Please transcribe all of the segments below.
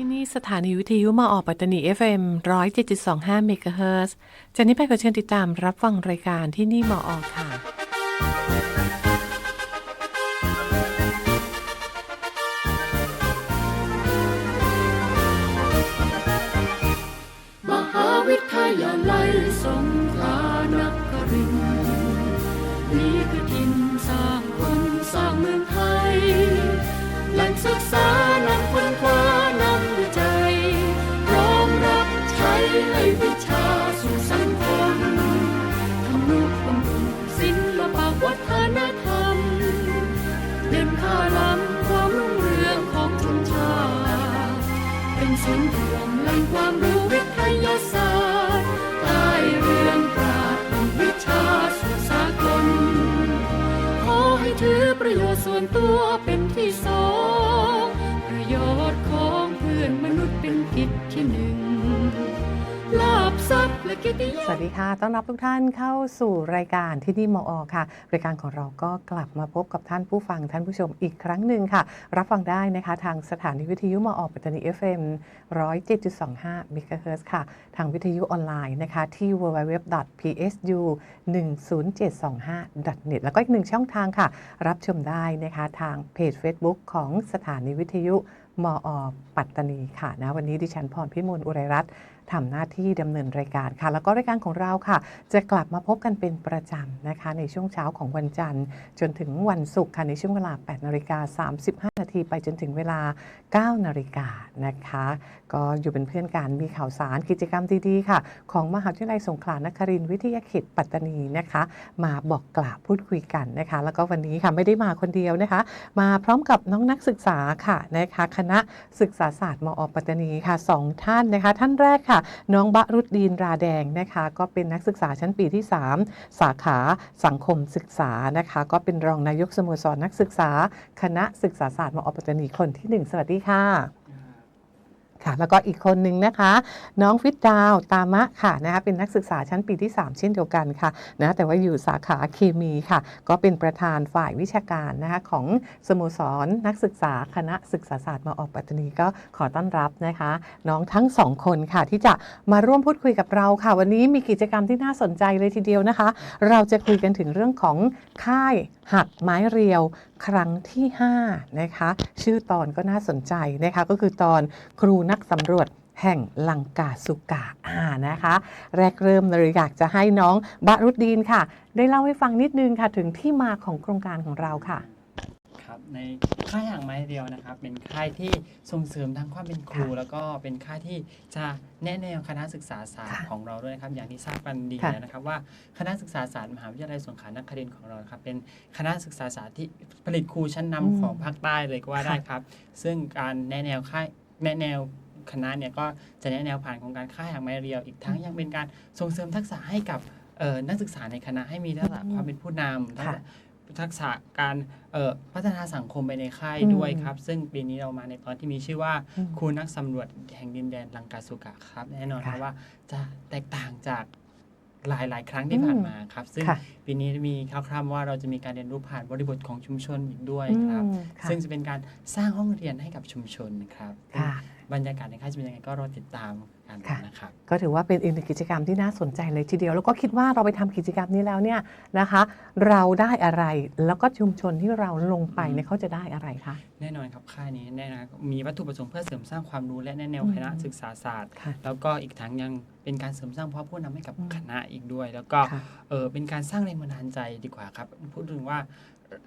ที่นี่สถานีวิทยุมาออกปัตตานี FM 107.25เมกะเฮิรตซ์จากนี้ไปขอเชิญติดตามรับฟังรายการที่นี่มาออกค่ะ ศูนย์รวมแหล่งความรู้วิทยาศาสตร์ใต้เรืองปราดเป็นวิชาสุสากลขอให้ถือประโยชน์ส่วนตัว สวัสดีค่ะ ต้อนรับทุกท่านเข้าสู่รายการที่นี่มออค่ะ รายการของเราก็กลับมาพบกับท่านผู้ฟังท่านผู้ชมอีกครั้งหนึ่งค่ะ รับฟังได้นะคะ ทางสถานีวิทยุมออปัตตานี FM 107.25 MHz ค่ะ ทางวิทยุออนไลน์นะคะ ที่ www.psu10725.net แล้วก็อีกหนึ่งช่องทางค่ะ รับชมได้นะคะ ทางเพจ Facebook ของสถานีวิทยุ มอปัตตานีค่ะนะวันนี้ดิฉันพรพิมลอุไรรัตน์ทำหน้าที่ดำเนินรายการค่ะ แล้วก็รายการของเราค่ะ จะกลับมาพบกันเป็นประจำนะคะ ในช่วงเช้าของวันจันทร์ จนถึงวันศุกร์ค่ะ ในช่วงเวลา 8นาฬิกา35 นาทีไปจนถึงเวลา 9นาฬิกานะคะ ก็อยู่เป็นเพื่อนกันมีข่าวสารกิจกรรมดีๆค่ะ ของมหาวิทยาลัยสงขลานครินทร์วิทยาเขตปัตตานีนะคะ มาบอกกล่าวพูดคุยกันนะคะ แล้วก็วันนี้ค่ะไม่ได้มาคนเดียวนะคะ มาพร้อมกับน้องนักศึกษาค่ะนะคะคณะศึกษาศาสตร์มอปัตตานีค่ะสองท่านนะคะ ท่านแรกค่ะ น้องบะรุดดีนราแดงนะคะ ก็เป็นนักศึกษาชั้นปีที่ 3 สาขาสังคมศึกษานะคะ ก็เป็นรองนายกสโมสรนักศึกษา คณะศึกษาศาสตร์มอปัตตานีคนที่หนึ่งสวัสดีค่ะ ค่ะแล้วก็อีกคนหนึ่งนะคะ น้องฟิตดาวตามะค่ะนะคะเป็นนักศึกษาชั้นปีที่ 3 เช่นเดียวกันค่ะนะแต่ว่าอยู่สาขาเคมีค่ะ ก็เป็นประธานฝ่ายวิชาการนะคะของสโมสรนักศึกษาคณะศึกษาศาสตร์มอปัตตานีก็ขอต้อนรับนะคะ น้องทั้งสองคนค่ะ ที่จะมาร่วมพูดคุยกับเราค่ะ วันนี้มีกิจกรรมที่น่าสนใจเลยทีเดียวนะคะ เราจะคุยกันถึงเรื่องของค่ายหักไม้เรียวครั้งที่5นะคะชื่อตอนก็น่าสนใจนะคะก็คือตอนครูนักสำรวจแห่งลังกาสุกาอ่านะคะ แรกเริ่มเลยอยากจะให้น้องบารุดดีนค่ะ ได้เล่าให้ฟังนิดนึงค่ะ ถึงที่มาของโครงการของเราค่ะ ครับในค่ายห่างไม้เดียวนะครับ เป็นค่ายที่ส่งเสริมทางความเป็นครูค่ะแล้วก็เป็นค่ายที่จะแนะแนวคณะศึกษาศาสตร์ค่ะของเราด้วยนะครับ อย่างที่ทราบกันดีค่ะแล้วนะครับ ว่าคณะศึกษาศาสตร์มหาวิทยาลัยสงขลานครินทร์ของเรานะครับเป็นคณะศึกษาศาสตร์ที่ผลิตครูชั้นนำอืมของภาคใต้เลยก็ว่าค่ะได้ครับ ซึ่งการแนะแนวค่ายแนะแนวคณะเนี่ยก็จะแนะแนวผ่านโครงการค่ายห่างไม้เรียวอีกทั้งยังเป็นการส่งเสริมทักษะให้กับเอ่อนักศึกษาในคณะให้มีทักษะอืมความเป็นผู้นำ ทักค่ะษะทักษะการเอ่อพัฒนาสังคมไปในค่ายอืมด้วยครับ ซึ่งปีนี้เรามาในตอนที่มีชื่อว่าอืมครูนักสำรวจแห่งดินแดนลังกาสุกะครับ แน่นอนค่ะครับว่าจะแตกต่างจากหลายๆครั้งที่ผ่านมาครับ ซึ่งค่ะปีนี้มีคร่าวๆว่าเราจะมีการเรียนรู้ผ่านบริบทของชุมชนอีกด้วยครับอืมค่ะซึ่งจะเป็นการสร้างห้องเรียนให้กับชุมชนครับค่ะ บรรยากาศในค่ายจะเป็นยังไงก็รอติดตามกันค่ะนะครับก็ถือว่าเป็นอีกหนึ่งกิจกรรมที่น่าสนใจเลยทีเดียว แล้วก็คิดว่าเราไปทำกิจกรรมนี้แล้วเนี่ยนะคะ เราได้อะไรแล้วก็ชุมชนที่เราลงไปเนี่ยเขาจะได้อะไรคะแน่นอนครับค่ายนี้แน่นอนครับมีวัตถุประสงค์เพื่อเสริมสร้างความรู้และแนะแนวอืมคณะศึกษาศาสตร์ค่ะแล้วก็อีกทั้งยังเป็นการเสริมสร้างเพราะผู้นำให้กับอืมคณะอีกด้วย แล้วก็ค่ะเออเป็นการสร้างแรงบันดาลใจดีกว่าครับพูดถึงว่า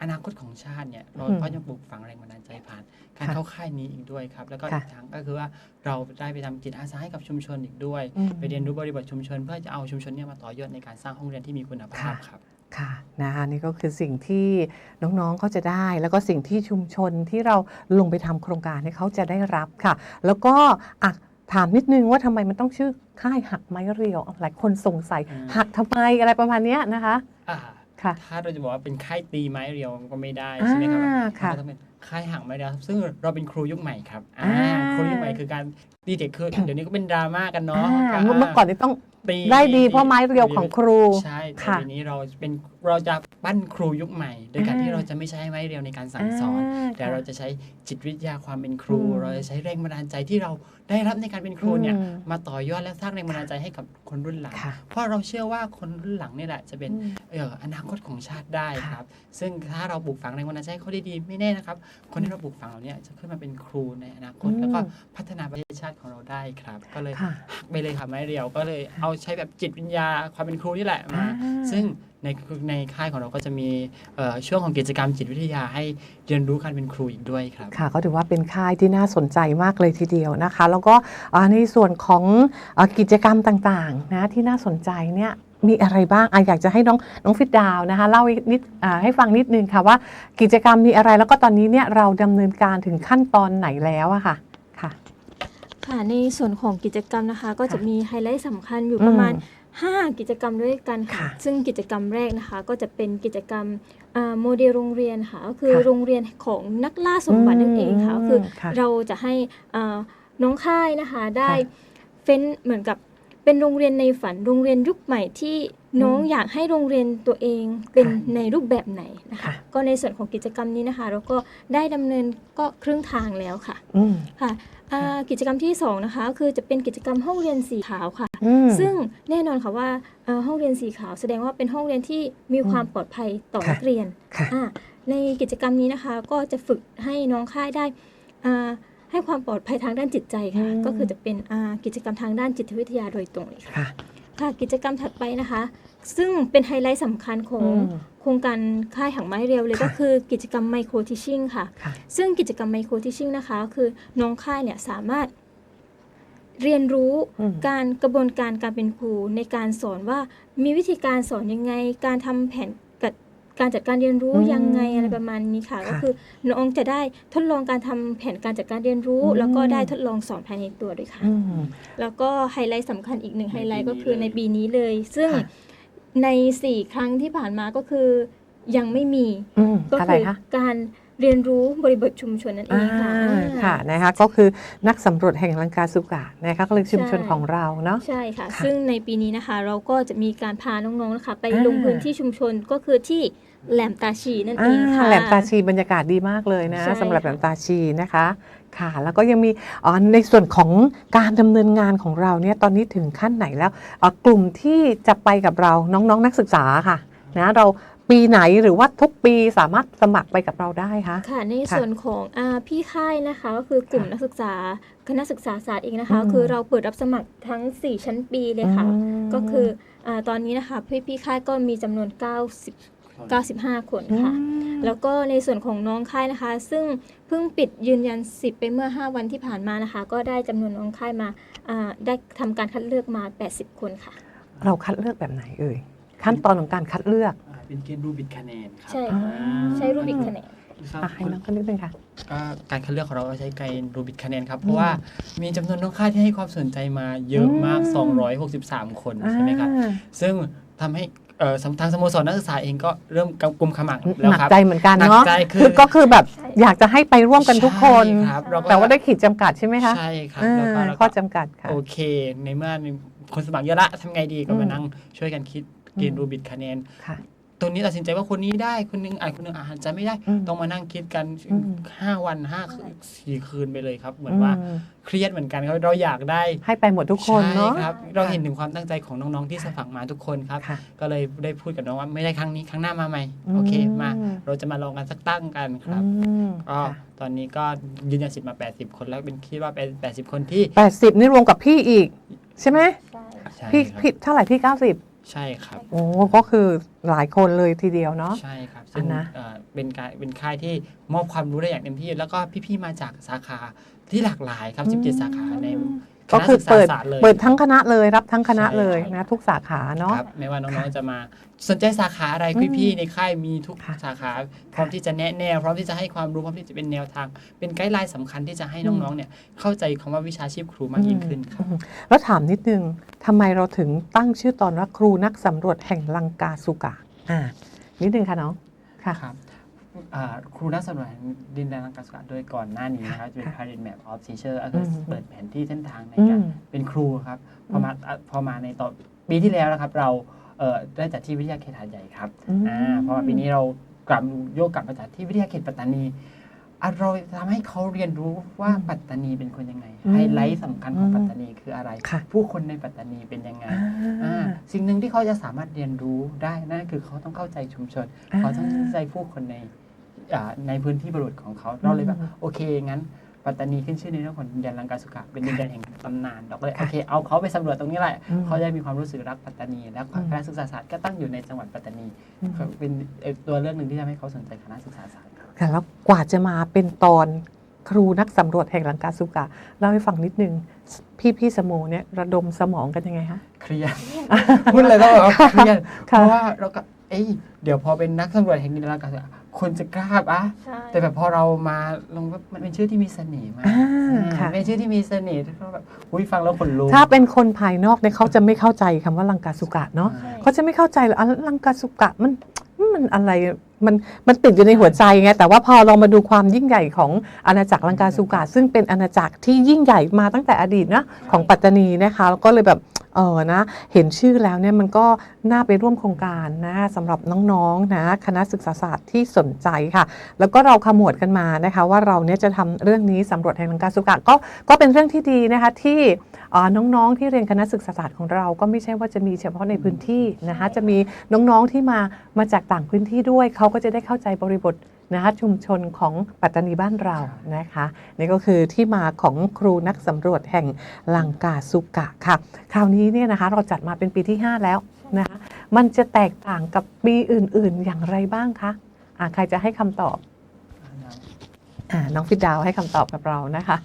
อนาคตของชาติเนี่ยเราอืมก็ยังปลูกฝังแรงบันดาลใจผ่าน การค่ะเข้าค่ายนี้อีกด้วยครับ แล้วก็ค่ะอีกทั้งก็คือว่าเราได้ไปทำจิตอาสาให้กับชุมชนอีกด้วยอืมไปเรียนรู้บริบทชุมชน เพื่อจะเอาชุมชนเนี่ยมาต่อยอดในการสร้างห้องเรียนที่มีคุณภาพค่ะครับค่ะนะคะนี่ก็คือสิ่งที่น้องๆเขาจะได้ แล้วก็สิ่งที่ชุมชนที่เราลงไปทำโครงการให้เขาจะได้รับค่ะ แล้วก็อะถามนิดนึงว่าทำไมมันต้องชื่อค่ายหักไม้เรียวหลายคนสงสัยอืมหักทำไมอะไรประมาณเนี้ยนะคะอ่า ค่ะ ถ้าเราจะบอกว่าเป็นค่ายตีไม้เรียวมันก็ไม่ได้ใช่ไหมครับอ่าค่ะมันก็ต้องเป็นค่ายห่างไม้เรียวซึ่งเราเป็นครูยุคใหม่ครับอ่าอ่า ครูยุคใหม่คือการดีเด็กคือเดี๋ยวนี้ก็เป็นดราม่ากันเนาะอ่าก็เมื่อเมื่อก่อนนี่ต้องตีได้ดีเพราะไม้เรียวของครู ใช่แต่ค่ะทีนี้เราเป็นเราจะปั้นครูยุคใหม่ โดยการอ่าที่เราจะไม่ใช้ไม้เรียวในการสั่งสอน แต่เราจะใช้จิตวิทยาความเป็นครู อืมเราจะใช้แรงบันดาลใจที่เราได้รับในการเป็นครูเนี่ยอืม มาต่อยอดและสร้างแรงบันดาลใจให้กับคนรุ่นหลัง ค่ะเพราะเราเชื่อว่าคนรุ่นหลังนี่แหละจะเป็น อืม เอออนาคตของชาติได้ค่ะครับ ซึ่งถ้าเราปลูกฝังแรงบันดาลใจให้เขาได้ดีไม่แน่นะครับ คนที่เราปลูกฝังเราเนี่ยจะขึ้นมาเป็นครูในอนาคต อืม แล้วก็พัฒนาประเทศชาติของเราได้ครับ ก็เลยค่ะไปเลยค่ะไม้เรียวก็เลยเอาใช้แบบจิตวิญญาความเป็นครูนี่แหละมาอ่าซึ่งในในค่ายของเราก็จะมีเอ่อช่วงของกิจกรรมจิตวิทยาให้เรียนรู้การเป็นครูอีกด้วยครับค่ะก็ถือว่าเป็นค่ายที่น่าสนใจมากเลยทีเดียวนะคะ แล้วก็อ่าในส่วนของอากิจกรรมต่างๆนะที่น่าสนใจเนี่ยมีอะไรบ้างอะอยากจะให้น้องน้องฟิดดาวนะคะเล่านิดอ่าให้ฟังนิดนึงค่ะว่ากิจกรรมมีอะไรแล้วก็ตอนนี้เนี่ยเราดำเนินการถึงขั้นตอนไหนแล้วอะค่ะค่ะ ค่ะในส่วนของกิจกรรมนะคะ ก็จะค่ะมีไฮไลท์สำคัญอยู่ประมาณอืม5กิจกรรมด้วยกันค่ะ ค่ะซึ่งกิจกรรมแรกนะคะ ก็จะเป็นกิจกรรมอ่าโมเดลโรงเรียนค่ะก็คือค่ะโรงเรียนของนักล่าสมบัตินั่นเองค่ะก็คือค่ะเราจะให้อ่าน้องค่ายนะคะได้ค่ะ เฟ้นเหมือนกับเป็นโรงเรียนในฝันโรงเรียนยุคใหม่ที่ น้องอืมอยากให้โรงเรียนตัวเองเป็นค่ะในรูปแบบไหนนะคะค่ะก็ในส่วนของกิจกรรมนี้นะคะ เราก็ได้ดำเนินก็ครึ่งทางแล้วค่ะอืมค่ะอ่ากิจกรรมที่2นะคะก็คือจะเป็นกิจกรรมห้องเรียนสีขาวค่ะอืมซึ่งแน่นอนค่ะว่าอ่าห้องเรียนสีขาว แสดงว่าเป็นห้องเรียนที่มีความปลอดภัยต่อค่ะนักเรียนค่ะอ่าในกิจกรรมนี้นะคะก็จะฝึกให้น้องค่ายได้อ่าให้ความปลอดภัยทางด้านจิตใจค่ะอืมก็คือจะเป็นอ่ากิจกรรมทางด้านจิตวิทยาโดยตรงเลยค่ะ ค่ะค่ะกิจกรรมถัดไปนะคะ ซึ่งเป็นไฮไลท์สำคัญของอืมโครงการค่ายหางไม้เรียวเลยค่ะก็คือกิจกรรมไมโครทิชชิ่งค่ะค่ะ ซึ่งกิจกรรมไมโครทิชชิ่งนะคะก็คือน้องค่ายเนี่ยสามารถเรียนรู้อืมการกระบวนการการเป็นครูในการสอนว่ามีวิธีการสอนยังไง การทำแผน กัดการจัดการเรียนรู้อืมยังไงอะไรประมาณนี้ค่ะค่ะ ก็คือน้องจะได้ทดลองการทำแผนการจัดการเรียนรู้อืมแล้วก็ได้ทดลองสอนภายในตัวด้วยค่ะอืมแล้วก็ไฮไลท์สำคัญอีกหนึ่งในไฮไลท์ปีนี้ก็คือในเลยปีนี้เลย ซึ่งค่ะใน4ครั้งที่ผ่านมาก็คือยังไม่มีอืมก็อะไรคือคะการเรียนรู้บริบทชุมชนนั่นเองค่ะอ่าอ่าค่ะนะคะก็คือนักสำรวจแห่งลังกาสุกะนะคะก็เลยชุมชนใช่ของเราเนาะใช่ค่ะค่ะ ซึ่งในปีนี้นะคะเราก็จะมีการพาน้องๆนะคะไปอ่าลงพื้นที่ชุมชนก็คือที่ แหลมตาชีนั่นเองค่ะอ่าแหลมตาชีบรรยากาศดีมากเลยนะใช่สำหรับค่ะแหลมตาชีนะคะค่ะแล้วก็ยังมีอ๋อในส่วนของการดำเนินงานของเราเนี่ยตอนนี้ถึงขั้นไหนแล้วอ๋อกลุ่มที่จะไปกับเราน้องๆนักศึกษาค่ะนะเราปีไหนหรือว่าทุกปีสามารถสมัครไปกับเราได้คะค่ะในค่ะส่วนของอาพี่ค่ายนะคะก็คือกลุ่มค่ะนักศึกษาคณะศึกษาศาสตร์เองนะคะอืมคือเราเปิดรับสมัครทั้ง 4 ชั้นปีเลยค่ะอืมก็คืออาตอนนี้นะคะพี่พี่ค่ายก็มีจำนวน 90 95 คนค่ะอืมแล้วก็ในส่วนของน้องค่ายนะคะ ซึ่งเพิ่งปิดยืนยันสิทธิ์ไปเมื่อ 5 วันที่ผ่านมานะคะ ก็ได้จำนวนน้องค่ายมาอ่าได้ทำการคัดเลือกมา 80 คนค่ะ เราคัดเลือกแบบไหนเอ่ยขั้นตอนของการคัดเลือก อ่าเป็นเกณฑ์รูบิกคะแนนครัใช่อ่าใช้รูบิกคะแนนครับอะให้น้องกันนิดนึงค่ะ ก็การคัดเลือกของเราก็ใช้เกณฑ์รูบิกคะแนนครับ เพราะว่ามีจำนวนน้องค่ายที่ให้ความสนใจมาเยอะมาก อืม 263 คนใช่ไหมครับ อ่า ซึ่งทำให้เอ่อ ทางสโมสรนักศึกษาเองก็เริ่มกลุ่มขมักหแล้วนักครับ ใจเหมือนกันหนักเนาะใจคือคือ ก็คือแบบใช่อยากจะให้ไปร่วมกันทุกคน ใช่ครับเราก็แต่ว่าได้ขีดจำกัดใช่ไหมคะใช่ครับอ่าแล้วก็แล้วข้อก็จำกัดค่ะ โอเค ในเมื่อมีคนสมัครเยอะละทำไงดีก็อืมามนั่งช่วยกันคิดเกณอืฑ์มรูบิกคะแนน ค่ะ ตัวนี้ตัดสินใจว่าคนนี้ได้คนนึงอ่านคนนึงอาจจะไม่ได้อืมต้องมานั่งคิดกันอืมห้าวันห้าคืนสี่คืนไปเลยครับ เหมือนว่าอืมเครียดเหมือนกันครับเราอยากได้ให้ไปหมดทุกคนเนาะใช่ครับเราเห็นถึงความตั้งใจของน้องๆที่สมัครมาทุกคนครับค่ะก็เลยได้พูดกับน้องว่าไม่ได้ครั้งนี้ครั้งหน้ามาใหม่อืมโอเคมา เราจะมาลองกันสักตั้งกันครับอืมก็ค่ะตอนนี้ก็ยืนยันสิทธิ์มา 80 คนแล้วเป็นคิดว่าเป็น 80 คนที่แปดสิบนี่รวมกับพี่อีก ใช่ไหมใช่พี่ครับพี่เท่าไหร่พี่เก้าสิบ ใช่ครับโอ้ก็คือหลายคนเลยทีเดียวเนาะใช่ครับซึ่งอะนะเอ่อเป็นการเป็นค่ายที่มอบความรู้ได้อย่างเต็มที่ แล้วก็พี่ๆมาจากสาขาที่หลากหลายครับ 17 สาขาในค ก็ณะคือศึกษาเปิดศาสตร์เลยเปิดทั้งคณะเลยรับทั้งคณะใช่เลยครับนะทุกสาขาเนาะครับไม่ว่าน้องค่ะๆจะมาสนใจสาขาอะไรอืมพี่ๆในค่ายมีทุกค่ะสาขาพร้อมที่จะแนะแนวพร้อมที่จะให้ความรู้พร้อมที่จะเป็นแนวทาง เป็นไกด์ไลน์สำคัญที่จะให้น้องๆเนี่ยเข้าใจคำว่าวิชาชีพครูมากยิ่งขึ้นครับอืมแล้วถามนิดนึงทำไมเราถึงตั้งชื่อตอนว่าครูนักสำรวจแห่งลังกาสุกะอ่านิดนึงค่ะน้องค่ะครับ อ่าครูนักสำรวจแห่งดินแดนลังกาสุกะโดยก่อนหน้านี้นะครับจะเป็นค่ะ Pilot Map of Teacher ก็คืออมเปิดแผนที่เส้นทางในอืการมเป็นครูครับพอมาอะพอมาในต่อปีที่แล้วนะครับ เราเออได้จัดที่วิทยาเขตหาดใหญ่ครับอืมอ่าเพราะว่าปีนี้เรากลับโยกกลับมาจัดที่วิทยาเขตปัตตานีอะ เราทำให้เขาเรียนรู้ว่าปัตตานีเป็นคนยังไงอืมไฮไลท์สำคัญของอืมปัตตานีคืออะไรค่ะผู้คนในปัตตานีเป็นยังไงอ่าอ่าสิ่งหนึ่งที่เขาจะสามารถเรียนรู้ได้นั่นคือเขาต้องเข้าใจชุมชนอ่าเขาต้องเข้าใจผู้คนในอ่าในพื้นที่บริบทของเขาเราเลยแบบอืมโอเคงั้นปัตตานีขึ้นชื่อในเรื่องของดินแดนลังกาสุกะเป็นดินแดนแห่งตำนานเราก็เลยค่ะโอเคเอาเขาไปสำรวจตรงนี้แหละอืมเขาจะมีความรู้สึกรักปัตตานี แล้วอืมคณะศึกษาศาสตร์ก็ตั้งอยู่ในจังหวัดปัตตานีอืมเป็นเอ่อตัวเรื่องหนึ่งที่ทำให้เขาสนใจคณะศึกษาศาสตร์ ครับค่ะแล้วกว่าจะมาเป็นตอนครูนักสำรวจแห่งลังกาสุกะเล่าให้ฟังนิดนึง พี่พี่สโมเนี่ยระดมสมองกันยังไงคะเครียดพูดเลยต้องบอกว่าเครียดเพค่ะราะว่าเราก็เอ้ยเดี๋ยวพอเป็นนักสำรวจแห่งดินแดนลังกาสุกะคนจะกล้าปะใช่แต่แบบพอเรามาลงว่ามันเป็นชื่อที่มีเสน่ห์มากอ่าอ่าค่ะเป็นชื่อที่มีเสน่ห์ที่เราแบบอุ้ยฟังแล้วขนลุกถ้าเป็นคนภายนอกเนี่ยเขาจะไม่เข้าใจคำว่าลังกาสุกะเนาะใช่เขาจะไม่เข้าใจเลยอะลังกาสุกะมัน มันอะไรมันมันติดอยู่ในหัวใจไงแต่ว่าพอเรามาดูความยิ่งใหญ่ของอาณาจักรลังกาสุกาซึ่งเป็นอาณาจักรที่ยิ่งใหญ่มาตั้งแต่อดีตนะของปัตตานีนะคะก็เลยแบบ เออนะเห็นชื่อแล้วเนี่ยมันก็น่าไปร่วมโครงการนะสำหรับน้องๆนะคณะศึกษาศาสตร์ที่สนใจค่ะ แล้วก็เราขมวดกันมานะคะว่าเราเนี่ยจะทำเรื่องนี้สำรวจแห่งลังกาสุกะก็ก็เป็นเรื่องที่ดีนะคะที่น้องๆ ที่เรียนคณะศึกษาศาสตร์ของเราก็ไม่ใช่ว่าจะมีเฉพาะในพื้นที่นะคะจะมีน้องๆที่มามาจากต่างพื้นที่ด้วยเขาก็จะได้เข้าใจบริบท นะคะชุมชนของปัตตานีบ้านเรานะคะนี่ก็คือที่มาของครูนักสำรวจแห่งลังกาสุกะค่ะ คราวนี้เนี่ยนะคะเราจัดมาเป็นปีที่ 5 แล้วนะคะมันจะแตกต่างกับปีอื่น ๆ อย่างไรบ้างคะอะใครจะให้คำตอบอ่าน้องฟิดดาวให้คำตอบกับเรานะคะ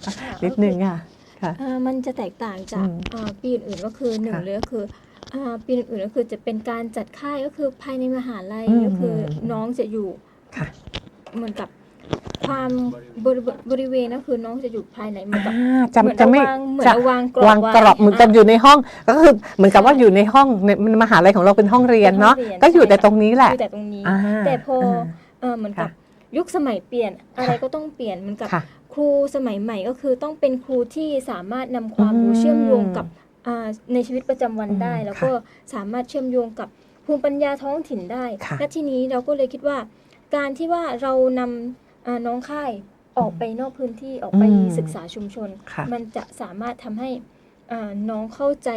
นิดนึงอะค่ะอ่ามันจะแตกต่างจากอืมอ่าปีอื่นๆก็คือหนึ่งค่ะเลยก็คืออ่าปีอื่นๆก็คือจะเป็นการจัดค่ายก็คือภายในมหาลัยอืมก็คือน้องจะอยู่ค่ะ เหมือนกับความบริบริเวณก็คือน้องจะอยู่ภายในเหมือนกับ อ่าเหมือนจำจะไม่เอาวางเหมือนจะเอาวางกรอบวางกรอบเหมือนกับะอยู่ในห้อง ก็คือเหมือนกับว่าอยู่ในห้องในมหาลัยของเราเป็นห้องเรียนเนาะเป็นห้องเรียนก็อยู่ใช่แต่ตรงนี้แหละ อยู่แต่ตรงนี้ อ่าแต่พออ่าเออเหมือนกับค่ะยุคสมัยเปลี่ยนอะไรค่ะก็ต้องเปลี่ยนเหมือนกับ ค่ะ ครูสมัยใหม่ก็คือต้องเป็นครูที่สามารถนำความรู้อืมเชื่อมโยงกับอ่าในชีวิตประจำวันได้ อืมแล้วค่ะก็สามารถเชื่อมโยงกับภูมิปัญญาท้องถิ่นได้ค่ะและทีนี้เราก็เลยคิดว่า การที่ว่าเรานำอ่าน้องค่ายออกไปนอกพื้นที่ออกไปอืมศึกษาชุมชน ค่ะ มันจะสามารถทำให้อ่าน้องเข้าใจ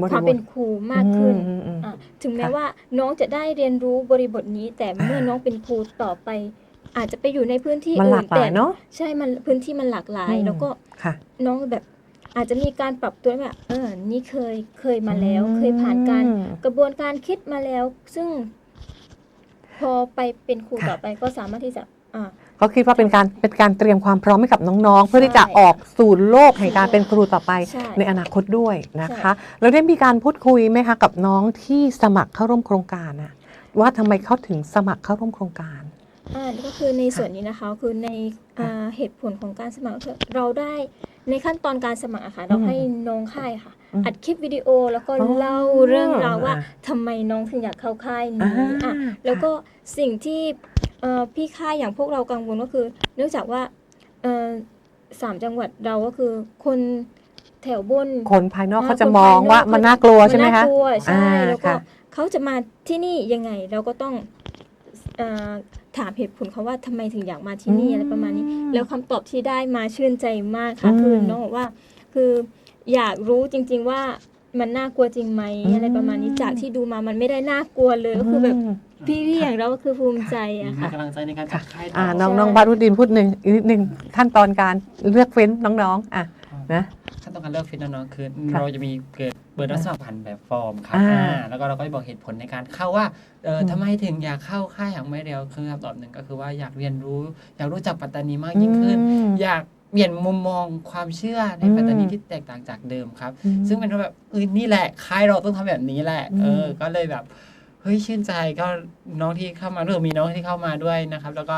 บความริบเป็ทนครูมากขึ้นอืมอืม อะถึงแม้ค่ะว่าน้องจะได้เรียนรู้บริบทนี้ แต่เมื่อน้องเป็นครูต่อไป อาจจะไปอยู่ในพื้นที่มันหอื่ลานกหลายเนาะ ใช่มันพื้นที่มันหลากหลาย อืม แล้วก็ค่ะ น้องแบบอาจจะมีการปรับตัวแบบเออนี่เคยเคยมาแล้ว เคยผ่านการ อืม กระบวนการคิดมาแล้ว ซึ่ง พอไปเป็นครูค่ะ ต่อไปก็สามารถที่จะอ่าเขาคิดว่าเป็นการเป็นการเตรียมความพร้อมให้กับน้องๆ เพื่อที่จะใช่ออกสู่โลกแห่งการเป็นครูต่อไปใช่ในอนาคตด้วยนะคะ แล้วได้มีการพูดคุยไหมคะกับน้องที่สมัครเข้าร่วมโครงการนะว่าทำไมเขาถึงสมัครเข้าร่วมโครงการ อ่าก็คือในส่วนนี้นะคะคือในอ่าเหตุผลของการสมัครก็คือเราได้ในขั้นตอนการสมัครอะค่ะ เราอืม ให้น้องค่ายค่ะ อืมอัดคลิปวิดีโอแล้วก็อ๋อเล่าเรื่องราวว่าอ่าทำไมน้องถึงอยากเข้าค่ายอ่านี้อะแล้วก็สิ่งที่เอ่อพี่ค่ายอย่างพวกเรากังวลก็คือ เนื่องจากว่าเอ่อสามจังหวัดเราก็คือคนแถวบนคนภายนอกอ่าเขาจะคนมองภายนอกว่ามันน่ากลัวใช่ไหมนคะน่ากลัวใช่อ่าแล้วก็ค่ะเขาจะมาที่นี่ยังไงเราก็ต้องเอ่อถามเหตุผลเขาว่าทำไมถึงอยากมาที่นี่อะไรประมาณนี้ แล้วคำตอบที่ได้มาชื่นใจมากค่ะอืมคือน้องบอกว่าคือ อยากรู้จริง ๆว่ามันน่ากลัวจริงไหมอืม อะไรประมาณนี้จากที่ดูมามันไม่ได้น่ากลัวเลยก็คือแบบม พี่ๆอย่างเราก็คือภูมิใจอะมีค่ะ กำลังใจในการจัดค่ายต่อ่าอน้องใช่ น้องบารุดินพูดหนึ่งอีกนิดหนึ่งขั้นตอนการเลือกเฟ้นน้องๆอะนะ ขั้นตอนการเลือกฟิตน้องๆคือค่ะเราจะมีเกิดเปิดรับสมัครผ่านแบบฟอร์มครับอ่าอ่าแล้วก็เราก็จะบอกเหตุผลในการเข้าว่าเอออมทำไมถึงอยากเข้าค่ายอย่างไม่เร็วคือคำตอบหนึ่งก็คือว่าอยากเรียนรู้ อยากรู้จักปัตตานีมากยิ่งขึ้นอืมอยาก เปลี่ยนมุมมองความเชื่อในอืมปัตตานีที่แตกต่างจากเดิมครับอืมซึ่งเป็นแบบเออนี่แหละค่ายเราต้องทำแบบนี้แหละอืมเออ ก็เลยแบบเฮ้ยชื่นใจก็น้องที่เข้ามาด้วยมีน้องที่เข้ามาด้วยนะครับ แล้วก็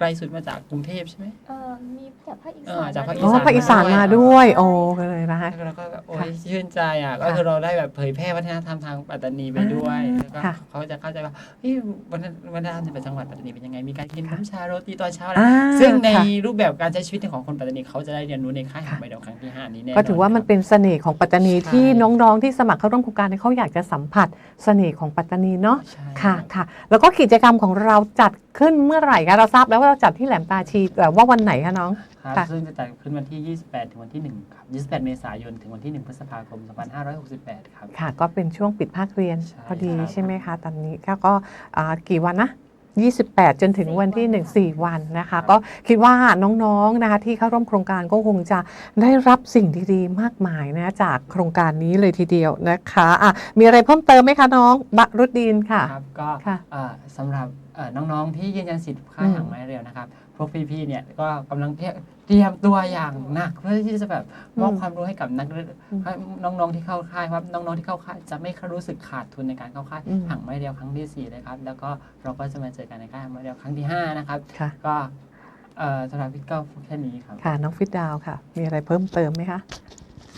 ไกลสุดมาจากกรุงเทพใช่ไหม เอ่อมีจากภาคอีเอสาอนจากภาค อ๋อสานภาคอีสานมาด้วย โอ้เลยนะคะ แล้วก็แบบโอ้ค่ะยชื่นใจอะก็ค่ะคือเราได้แบบเผยแพร่วัฒนธรรมทางปัตตานีไปด้วยแล้วก็ค่ะเขาเขาจะเข้าใจว่าเฮ้ยวัฒนวัฒนธรรมในจังหวัดปัตตานีเป็นยังไงมีการกินค่ะน้ำชาโรตีตอนเช้าอะไรอ่าซึ่งในค่ะ รูปแบบการใช้ชีวิตของคนปัตตานีเขาจะได้เรียนรู้ในค่ายหาค่ะงใบดอกครั้งที่ห้านี้แน่นอน ก็ถือว่ามันครับเป็นเสน่ห์ของปัตตานีใช่ ที่น้องๆที่สมัครเข้าร่วมโครงการเนี่ยเขาอยากจะสัมผัสเสน่ห์ของปัตตานีเนาะ ใช่ค่ะค่ะ แล้วก็กิจกรรมของเราจัดขึ้นเมื่อไหร่คะเราทราบแล้วว่าเราจัดที่แหลมตาชีแต่ว่าวันไหนคะน้อง ครับค่ะ ซึ่งจะจัดขึ้นวันที่ 28 ถึงวันที่ 1 ครับ 28 เมษายน ถึงวันที่ 1 พฤษภาคม 2568 ครับ ค่ะ ก็เป็นช่วงปิดภาคเรียนใช่พอดีครับ ใช่ไหมคะตอนนี้ก็ก็อ่ากี่วันนะ 28 จนถึงวันที่ 1 4 วันนะคะ ก็คิดว่าน้องๆนะคะที่เข้าร่วมโครงการก็คงจะได้รับสิ่งดีๆมากมายนะจากโครงการนี้เลยทีเดียวนะคะอะมีอะไรเพิ่มเติมไหมคะน้องบรุดดีนค่ะ ครับ ก็ค่ะเอ่อสำหรับเอ่อ น้องๆที่ยืนยันสิทธิ์ค่ายอืมหางไม้เรียวนะครับ พวกพี่ๆเนี่ยก็กำลังเตรียมตัวอย่างหนักเพื่อที่จะแบบมอบอืมความรู้ให้กับนักเรียนอืมให้น้องๆที่เข้าค่ายครับน้องๆที่เข้าค่ายจะไม่รู้สึกขาดทุนในการเข้าค่ายอืมหางไม้เรียวครั้งที่สี่เลยครับแล้วก็เราก็จะมาเจอกันในค่ายหางไม้เรียวครั้งที่ห้านะครับค่ะก็เอ่อสำหรับพี่ก็แค่นี้ครับค่ะน้องฟิตดาวค่ะ มีอะไรเพิ่มเติมไหมคะ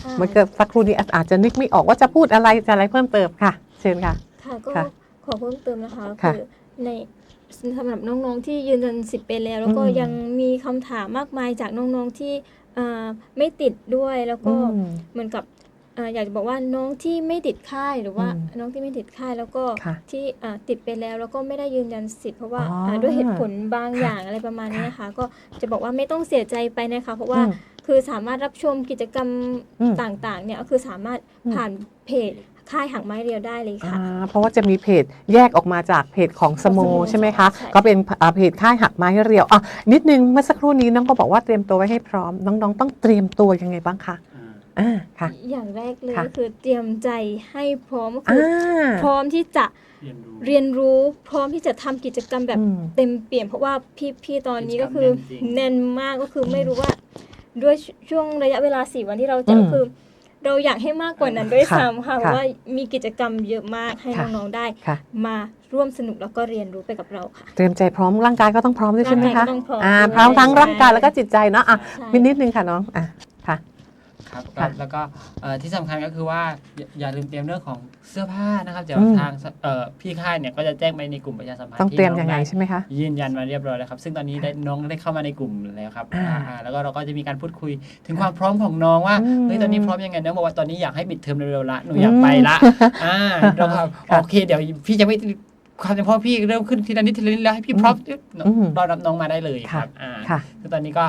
ค่ะเมื่อกี้สักครู่นี้อาจจะนึกไม่ออกว่าจะพูดอะไรจะอะไรเพิ่มเติมค่ะ เชิญค่ะ ค่ะก็ค่ะขอเพิ่มเติมนะคะค่ะคือใน สำหรับน้องๆที่ยืนยันสิทธิ์ไปแล้ว แล้วก็อืม ยังมีคำถามมากมายจากน้องๆที่เอ่อไม่ติดด้วยแล้วก็ อืม เหมือนกับเอ่ออยากจะบอกว่าน้องที่ไม่ติดค่ายหรือว่าอืมน้องที่ไม่ติดค่ายแล้วก็ค่ะที่เอ่อติดไปแล้วแล้วก็ไม่ได้ยืนยันสิทธิ์เพราะว่าอ๋ออ่าด้วยเหตุผลบางค่ะอย่างอะไรประมาณนี้นะคะก็จะบอกว่าไม่ต้องเสียใจไปนะคะเพราะว่าอืมคือสามารถรับชมกิจกรรมอืมต่างๆเนี่ยก็คือสามารถอืมผ่านเพจ ค่ายหางไม้เรียวได้เลยค่ะ อ่าเพราะว่าจะมีเพจแยกออกมาจากเพจของสโมของสโมใช่ไหมคะ ใช่ ก็เป็นอ่าเพจค่ายหักไม้เรียวอะนิดนึงเมื่อสักครู่นี้น้องก็บอกว่าเตรียมตัวไว้ให้พร้อม น้องๆ ต้องเตรียมตัวยังไงบ้างคะอ่าค่ะ อย่างแรกเลยค่ะ ก็คือเตรียมใจให้พร้อมก็อ่คือพร้อมที่จะเรียนรู้เรียนรู้พร้อมที่จะทำกิจกรรมแบบอืม เต็มเปี่ยมเพราะว่าพี่พี่ตอนนี้ก็คือแน่นมากก็คือไม่รู้ว่า ด้วยช่วงระยะเวลาสี่วันที่เราจะอืม ก็คือ เราอยากให้มากกว่านั้นด้วยค่ะซ้ำค่ะเพค่ะราะว่ามีกิจกรรมเยอะมากให้ค่ะน้องๆได้ค่ะมาร่วมสนุกแล้วก็เรียนรู้ไปกับเราค่ะ เตรียมใจพร้อมร่างกายก็ต้องพร้อมด้วยใช่ไหมร่างกายคะก็ต้องพร้อมอ่าด้วยพร้อมทั้งใช่ร่างกายแล้วก็จิตใจเนาะอะใช่มินิดนึงค่ะน้องอะ ค่ะครับค่ะแล้วก็เอ่อที่สำคัญก็คือว่าอย่าอย่าลืมเตรียมเรื่องของเสื้อผ้านะครับเดี๋ยวอืม ทางเอ่อพี่ค่ายเนี่ยก็จะแจ้งไปในกลุ่มประชาสัมพันธ์ต้องที่เตรียมน้ยังไงด้ใช่ไหมคะ ยืนยันมาเรียบร้อยแล้วครับ ซึ่งตอนนี้ได้น้องได้เข้ามาในกลุ่มแล้วครับอ่าอ่าอ่าแล้วก็เราก็จะมีการพูดคุยถึงความพร้อมของน้องว่าอืมเฮ้ยตอนนี้พร้อมยังไงน้องบอกว่าตอนนี้อยากให้ปิดเทอมเร็วๆละหนูอยากไปละอ่าเราก็ค่ะโอเค เดี๋ยวพี่จะไม่ความจำเพาะพี่เริ่มขึ้นทีละนิดทีละนิดแล้วให้พี่พร้อมอืมรอรับน้องมาได้เลยครับอ่า ค่ะ คือตอนนี้ก็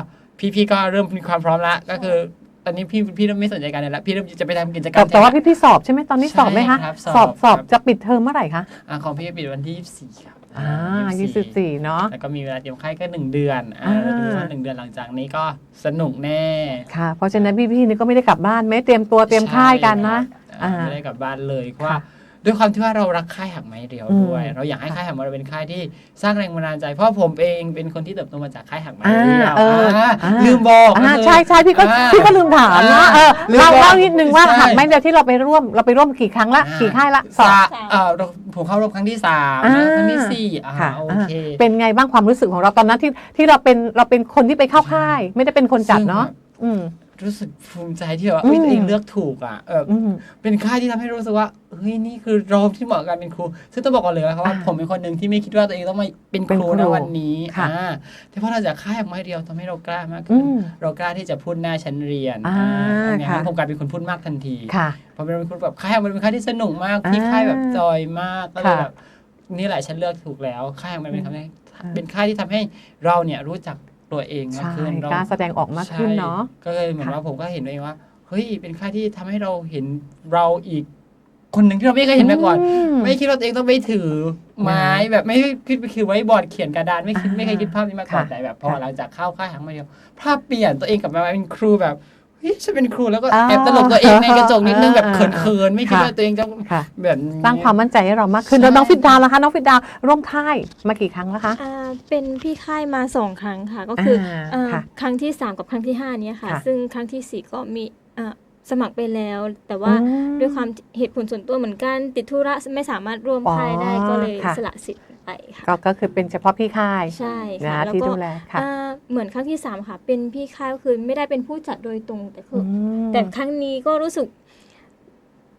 พี่ๆก็เริ่มมีความพร้อมละก็คือ ตอนนี้พี่พี่เริ่มไม่สนใจการเรียนละพี่เริ่มจะไปทำกิจกรรแต่มแต่ว่าแทนละพี่พี่ๆสอบใช่ไหมตอนนี้สอบไหมคะใช่ครับสสออบบสอบครับจะปิดเทอมเมื่อไหร่คะอ่าของพี่ปิดวันที่ 24 ครับอ่า24ยี่สิบสี่เนาะแล้วก็มีเวลาเตรียมค่ายก็หนึ่งเดือนอ่าอ่าเราดูว่าหนึ่งเดือนหลังจากนี้ก็สนุกแน่ค่ะ เพราะฉะนั้นพี่ๆนี่ก็ไม่ได้กลับบ้านไม่เตรียมตัวเตรียมค่ายกันนะใช่ครับอ่าอ่าไม่ได้กลับบ้านเลยเพราะค่ะว่า ด้วยความที่ว่าเรารักค่ายหักไม้เดียวอืมด้วย เราอยากให้ค่ะค่ายหักไม้เรียวเป็นค่ายที่สร้างแรงบันดาลใจ เพราะผมเองเป็นคนที่เติบโตมาจากค่ายหักไม้อ่าเรียวเอออ่าอ่าลืมบอกอ่าก็คือใช่ใช่พี่ก็อ่าพี่ก็ลืมถามนะเออลืมเราบอกเล่านิดนึงว่าใช่หักไม้เดียวที่เราไปร่วมเราไปร่วมกี่ครั้งละอ่ากี่ค่ายละสสองาเอ่อเราผมเข้ารอบครั้งที่สามอ่านะครั้งที่สี่อ่าค่ะโอเคเป็นไงบ้างความรู้สึกของเราตอนนั้นที่ที่เราเป็นเราเป็นคนที่ไปเข้าค่าย ไม่ได้เป็นคนจัดเนาะอืม รู้สึกภูมิใจที่แบบว่าเอ้ยอืมตัวเองเลือกถูกอะเอออืม เป็นค่ายที่ทำให้รู้สึกว่าเฮ้ยนี่คือเราที่เหมาะกับการเป็นครู ซึ่งต้องบอกก่อนเลยนะครับว่าอ่าผมเป็นคนหนึ่งที่ไม่คิดว่าตัวเองต้องมาเป็นคเป็นรูครูในวันนี้ค่ะ อ่าแต่พอเราจากค่ายออกมาเดียวทำให้เรากล้ามากอืขึ้น ม เรากล้าที่จะพูดหน้าชั้นเรียนอ่าอย่างค่ะนั้นผมกลายเป็นคนพูดมากทันทีค่ะ พอเป็นคนแบบค่ายมันเป็นค่ายที่สนุกมากพี่อ่าค่ายแบบจอยมากก็เลยค่ะแบบนี่แหละฉันเลือกถูกแล้ว ค่ายมันเป็นคำนี้อ่า เป็นค่ายที่ทำให้เราเนี่ยรู้จัก ตัวเองมากใช่ขึ้นเรากล้าแสดงออกมากขึ้นใช่เนาะก็เลยเหมือนค่ะว่าผมก็เห็นตัวเองว่าเฮ้ยเป็นค่ายที่ทำให้เราเห็นเราอีกคนหนึ่งที่เราไม่เคยเห็นมาก่อนมไม่คิดว่าตัวเองต้องไปถือไม้แบบไม่คิดไปคือไว้บอร์ดเขียนกระดานไม่คิดอ่าไม่เคยคิดภาพนี้มาก่อนค่ะแต่แบบพอค่ะหลังจากเข้าค่ายครั้งมาเดียวภาพเปลี่ยนตัวเองกลับมาเป็นครูแบบ เฮ้ยฉันเป็นครูแล้วก็อ่าแอบตลกตัวเองในกระจกนิดนึงแบบอ่าเขินๆไม่คิดค่ะว่าตัวเองจะค่ะแบบนี้สร้างความมั่นใจให้เรามากขึ้นใช่แล้วน้องฟิดดาวล่ะคะน้องฟิดดาวร่วมค่ายมากี่ครั้งแล้วคะอ่าเป็นพี่ค่ายมาสองครั้งค่ะ ก็คืออาอ่าค่ะครั้งที่ 3 กับครั้งที่5เนี้ยค่ะค่ะซึ่งครั้งทีสี่4 ก็มีอ่าสมัครไปแล้ว แต่ว่าอืมด้วยความเหตุผลส่วนตัวเหมือนกัน ติดธุระไม่สามารถร่วมค่ายได้อ๋อก็เลยค่ะสละสิทธิ์ ไปค่ะก็ก็คือเป็นเฉพาะพี่ค่ายใช่นะค่ะคะแล้วที่ก็ดูแลค่ะอ่าเหมือนครั้งที่สามค่ะ เป็นพี่ค่ายก็คือไม่ได้เป็นผู้จัดโดยตรงแต่คืออมแต่ครั้งนี้ก็รู้สึก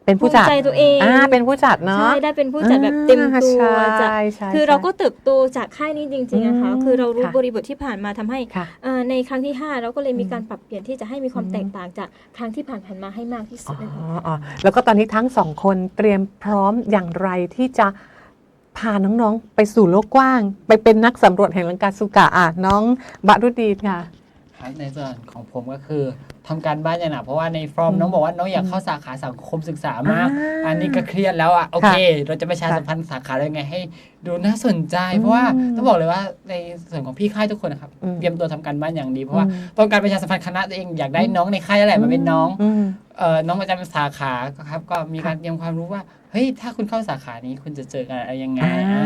เป็นผู้จัดภูมิใจตัวเอง อ่าเป็นผู้จัดเนาะใช่ได้เป็นผู้จัดแบบเต็มตัวอ่าจาก ใช่ใช่ คือเราใช่ก็เติบโตจากค่ายนี้จริงๆนะคะ อืมคือเรารู้ค่ะ บริบทที่ผ่านมาทำให้ค่ะอ่าในครั้งที่ 5 เราก็เลยมีการอืมปรับเปลี่ยนที่จะให้มีความอืม แตกต่างจากครั้งที่ผ่านๆมาให้มากที่สุอ๋ดนั่นเองออ๋อแล้วก็ตอนนี้ทั้งสองคนเตรียมพร้อมอย่างไรที่จะ พาน้องๆ ไปสู่โลกกว้าง ไปเป็นนักสำรวจแห่งลังกาสุกะอะน้องบารุดีนค่ะ ครับในส่วนของผมก็คือทำการบ้านอย่างหนักเพราะว่าในฟอร์มอืมน้องบอกว่าน้องอยากเข้าสาขาสังคมศึกษามาก อ่าอันนี้ก็เครียดแล้วอะโอเค เราจะประชาสัมพันธ์สาขาได้ไงให้ ดูน่าสนใจ เพราะว่าอืมต้องบอกเลยว่าในส่วนของพี่ค่ายทุกคนนะครับอืมเตรียมตัวทำการบ้านอย่างดีเพราะว่าอืม ต้องการประชาสัมพันธ์คณะตัวเองอยากได้น้องในค่ายนั่นแหละมาเป็นน้องอืมเอ่อน้องประจำสาขาครับก็มีการเตรียมความรู้ว่า เฮ้ยถ้าคุณเข้าสาขานี้คุณจะเจอกันอะไรยังไงอ่าอ่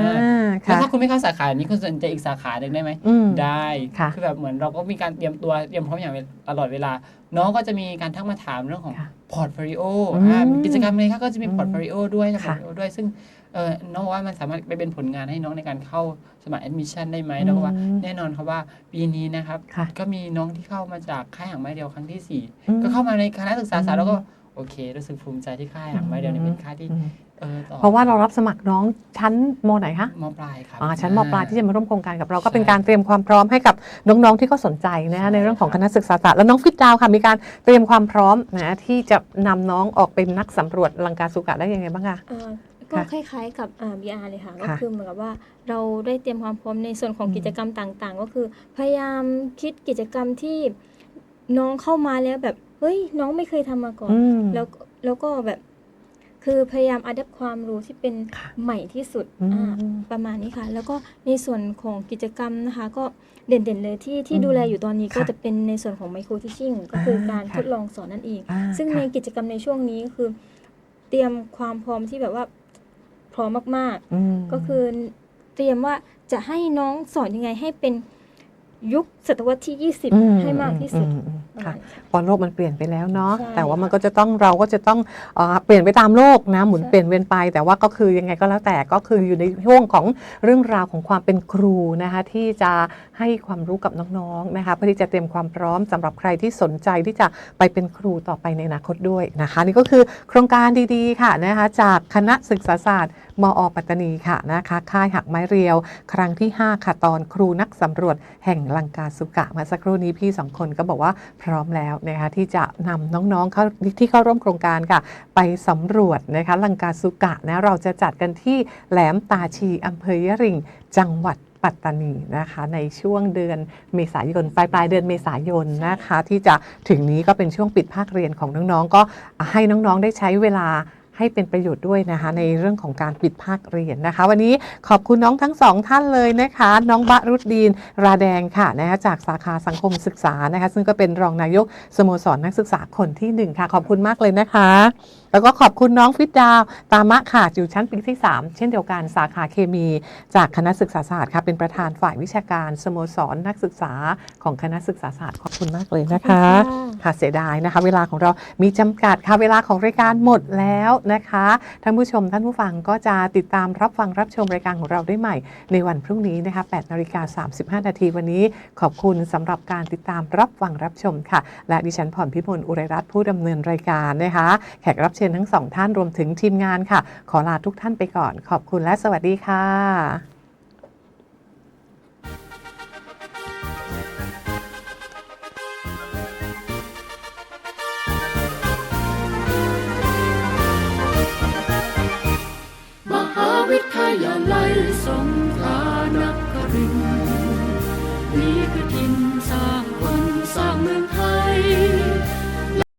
าแล้วค่ะถ้าคุณไม่เข้าสาขานี้คุณสนใจอีกสาขาหนึ่งได้ไหมอืมได้ค่ะคือแบบเหมือนเราก็มีการเตรียมตัวเตรียมพร้อมอย่างตลอดเวลา น้องก็จะมีการทักมาถามเรื่องของค่ะพอร์ตโฟลิโออืมกิจกรรมอะไรครับก็จะมีอืมพอร์ตโฟลิโอด้วยนะพอค่ะร์ตโฟลิโอด้วยซึ่งเออน้องบอกว่ามันสามารถไปเป็นผลงานให้น้องในการเข้าสมัครแอดมิชชั่นได้ไหมอืมน้องบอกว่าแน่นอนครับว่าปีนี้นะครับค่ะก็มีน้องที่เข้ามาจากค่ายหางไม้เดียวครั้งที่สี่อืมก็เข้ามาในคณะศึกษาศาสตร์อืมแล้วก็ โอเค รู้สึกภูมิใจที่ค่ายหางไม้เดียวเนี่ยเป็นค่ายที่อืมเออต่อเพราะว่าเรารับสมัครน้องชั้นมไหนคะมปลายครับอ่าชั้นมปลายที่จะมาร่วมโครงการกับเราก็ใช่เป็นการเตรียมความพร้อมให้กับน้องๆที่เขาสนใจนะใช่ในเรื่องของคครับณะศึกษาศาสตร์แล้วน้องฟิตดาวค่ะมีการเตรียมความพร้อมนะที่จะนำน้องออกเป็นนักสำรวจลังกาสุกะได้ยังไงบ้างคะเอ่อก็ค่ะคล้ายๆกับอ่า BR เลยค่ะ ก็ค่ะคือเหมือนกับว่าเราได้เตรียมความพร้อมในส่วนของอืมกิจกรรมต่างๆ ก็คือพยายามคิดกิจกรรมที่น้องเข้ามาแล้วแบบ เฮ้ยน้องไม่เคยทำมาก่อนอืมแล้วก็แล้วก็แบบ คือพยายามอัดความรู้ที่เป็นค่ะใหม่ที่สุดอืมอ่าประมาณนี้ค่ะ แล้วก็ในส่วนของกิจกรรมนะคะ ก็เด่นๆเลยที่ที่อืมดูแลอยู่ตอนนี้ก็ค่ะจะเป็นในส่วนของไมโครทิชชิ่งก็คืออาการค่ะทดลองสอนนั่นเองอ่าซึ่งค่ะในกิจกรรมในช่วงนี้ก็คือ เตรียมความพร้อมที่แบบว่าพร้อมมากมๆก็คือเตรียมว่าจะให้น้องสอนยังไงให้เป็นยุคศตวรรษที่อื20 ให้มากที่สุดอืมอืมประ ค่ะมาณนี้ค่ะพอโลกมันเปลี่ยนไปแล้วเนาะใช่แต่ว่ามันก็จะต้องเราก็จะต้องเอ่อเปลี่ยนไปตามโลกนะหมุนใช่ เปลี่ยนเวียนไป แต่ว่าก็คือยังไงก็แล้วแต่ก็คืออยู่ในช่วงของเรื่องราวของความเป็นครูนะคะที่จะให้ความรู้กับน้องๆนะคะเพื่อที่จะเตรียมความพร้อมสำหรับใครที่สนใจที่จะไปเป็นครูต่อไปในอนาคตด้วยนะคะนี่ก็คือโครงการดีๆค่ะนะคะจากคณะศึกษาศาสตร์ มอปัตตานีค่ะนะคะค่ายหักไม้เรียว ครั้งที่ 5 ค่ะตอนครูนักสำรวจแห่งลังกาสุกะมาสักครู่นี้พี่สองคนก็บอกว่าพร้อมแล้วนะคะที่จะนำน้องๆเข้าที่เข้าร่วมโครงการค่ะ ไปสำรวจนะคะลังกาสุกะนะเราจะจัดกันที่แหลมตาชีอำเภอยะริง จังหวัดปัตตานีนะคะในช่วงเดือนเมษายนปลายปลายเดือนเมษายนนะคะ ที่จะถึงนี้ก็เป็นช่วงปิดภาคเรียนของน้องๆ ก็ให้น้องๆได้ใช้เวลา ให้เป็นประโยชน์ด้วยนะคะ ในเรื่องของการปิดภาคเรียนนะคะ วันนี้ขอบคุณน้องทั้งสองท่านเลยนะคะ น้องบะรุดดีน ราแดงค่ะนะคะจากสาขาสังคมศึกษานะคะ ซึ่งก็เป็นรองนายกสโมสรนักศึกษาคนที่หนึ่งค่ะ ขอบคุณมากเลยนะคะ แล้วก็ขอบคุณน้องฟิตดาว ตามะค่ะอยู่ชั้นปีที่ 3 เช่นเดียวกันสาขาเคมี จากคณะศึกษาศาสตร์ค่ะเป็นประธานฝ่ายวิชาการสโมสรนักศึกษาของคณะศึกษาศาสตร์ขอบคุณมากเลยนะคะขอบคุณค่ะค่ะเสียดายนะคะ เวลาของเรามีจำกัดค่ะเวลาของรายการหมดแล้วนะคะท่านผู้ชมท่านผู้ฟังก็จะติดตามรับฟังรับชมรายการของเราได้ใหม่ ในวันพรุ่งนี้นะคะ8นาฬิกา35 นาทีวันนี้ ขอบคุณสำหรับการติดตามรับฟังรับชมค่ะ และดิฉันผ่อนพิมลอุไรรัตน์ผู้ดำเนินรายการนะคะ แขกรับเชิญทั้งสองท่านรวมถึงทีมงานค่ะ ขอลาทุกท่านไปก่อน ขอบคุณและสวัสดีค่ะ 不給他也禮送。